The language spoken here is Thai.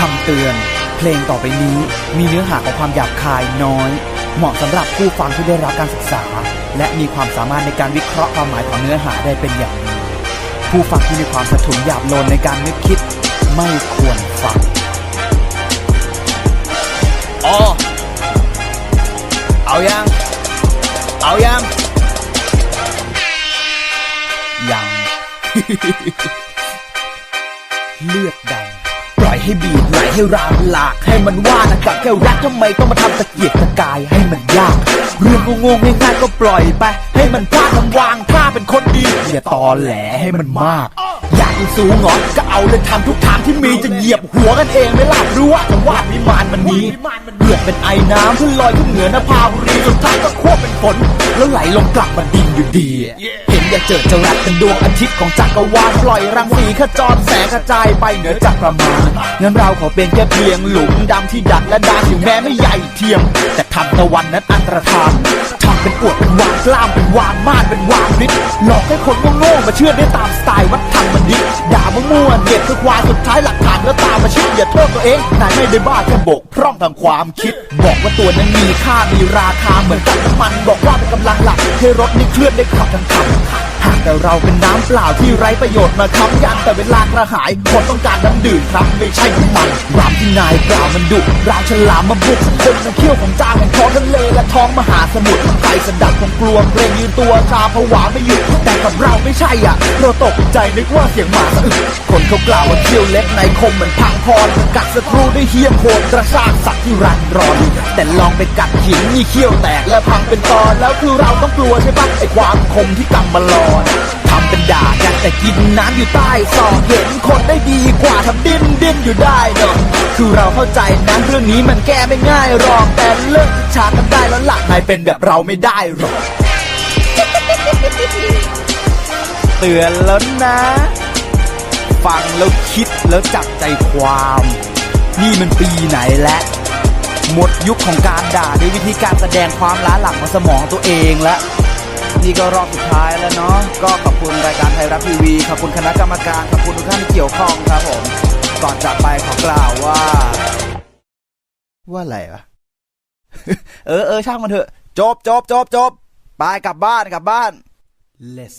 คำเตือน เพลงต่อไปนี้มีเนื้อหาของความหยาบคายน้อย เหมาะสำหรับผู้ฟังที่ได้รับการศึกษา และมีความสามารถในการวิเคราะห์ความหมายของเนื้อหาได้เป็นอย่างดีผู้ฟังที่มีความสะทุนหยาบโลนในการนึกคิด ไม่ควรฟังอ๋อเอายัง เอายัง ยัง เลือดดำปล่อย ให้บีบไหลให้รามหลาก ให้มันว่านะกับแค่รักทำไมต้องมาทำตะเกียกตะกายให้มันยาก เรื่องงงง่ายๆก็ปล่อยไป ให้มันพลาดทำวางพลาเป็นคนดีอย่าตอแหลให้มันมาก อยากสูงเหรอก็เอาเลยทำทุกทางที่มีจะเหยียบหัวกันเองไม่ล่ะรู้ว่าจะวาดวิมานมันนี้เลือดเป็นไอ้น้ำขึ้นลอยขึ้นเหนือนภาบุรีสุดท้ายก็ควบเป็นฝนแล้วไหลลงกลับมาดินอยู่ดีเห็นอย่าเจอจะรักเป็นดวงอาทิตย์ของจักรวาลปล่อยรังสีขจรแสงกระจายไปเหนือจักรมาลงั้นเราขอเป็นแค่เพียงหลุมดำที่ดักและดานถึงแม้ไม่ใหญ่เทียม แต่ทำตะวันนั้นอันตรธาน เป็นอวดเป็นวางกล้ามเป็นวางมานเป็นวางนิดหลอกให้คนโง่ๆมาเชื่อได้ตามสไตล์วัดทำมันดิด่ามั่วๆเด็ดคือควายสุดท้ายหลักฐานก็ตามมาชิดอย่าโทษตัวเองนายไม่ได้บ้าแค่บกพร่องทางความคิด บอกว่าตัวนั้นมีค่ามีราคาเหมือนกับน้ำมัน บอกว่าเป็นกำลังหลักให้รถนี้เคลื่อนได้ขับทั้งคัน หากแต่เราเป็นน้ำเปล่าที่ไร้ประโยชน์มาค้ำยันแต่เวลากระหายคนต้องการน้ำดื่มครับไม่ใช่น้ำมันรามที่นายกล่าวมันดุราฉลามมาบุกคนมันเขี้ยวของจ้างของท้องทะเลและท้องมหาสมุทรใครสะดับคงกลัวเกรงยืนตัวชาผวาไม่หยุดแต่กับเราไม่ใช่อะ เราตกใจนึกว่าเสียงหมาสะอึกคนเขากล่าวว่าเขี้ยวเล็บในคมเหมือนพังพรกัดศัตรูได้เหี้ยมโหดกระชากสัตว์ที่รันร้อนแต่ลองไปกัดหินมีเขี้ยวแตกและพังเป็นตอนแล้วคือเราต้องกลัวใช่ปะไอความคมที่กำมาลอนทำเป็นด่ากันแต่กินน้ำอยู่ใต้ซอกเห็นคนได้ดีกว่าทำดิ้นดิ้นอยู่ได้เนอะคือเราเข้าใจนะเรื่องนี้มันแก้ไม่ง่ายหรอกแต่เลิกอิจฉากันได้แล้วหลักนายเป็นแบบเราไม่ได้หรอกเตือนแล้วนะ ฟังแล้วคิดแล้วจับใจความ นี่มันปีไหนและหมดยุคของการด่าด้วยวิธีการแสดงความล้าหลังของสมองตัวเองแล้ว นี่ก็รอบสุดท้ายแล้วเนาะก็ขอบคุณรายการไทยรัฐทีวีขอบคุณคณะกรรมการขอบคุณทุกท่านที่เกี่ยวข้องครับผมก่อนจากไปขอกล่าวว่า ว่าอะไรวะเออเออช่างมันเถอะ จบจบจบจบไปกลับบ้านกลับบ้าน Let's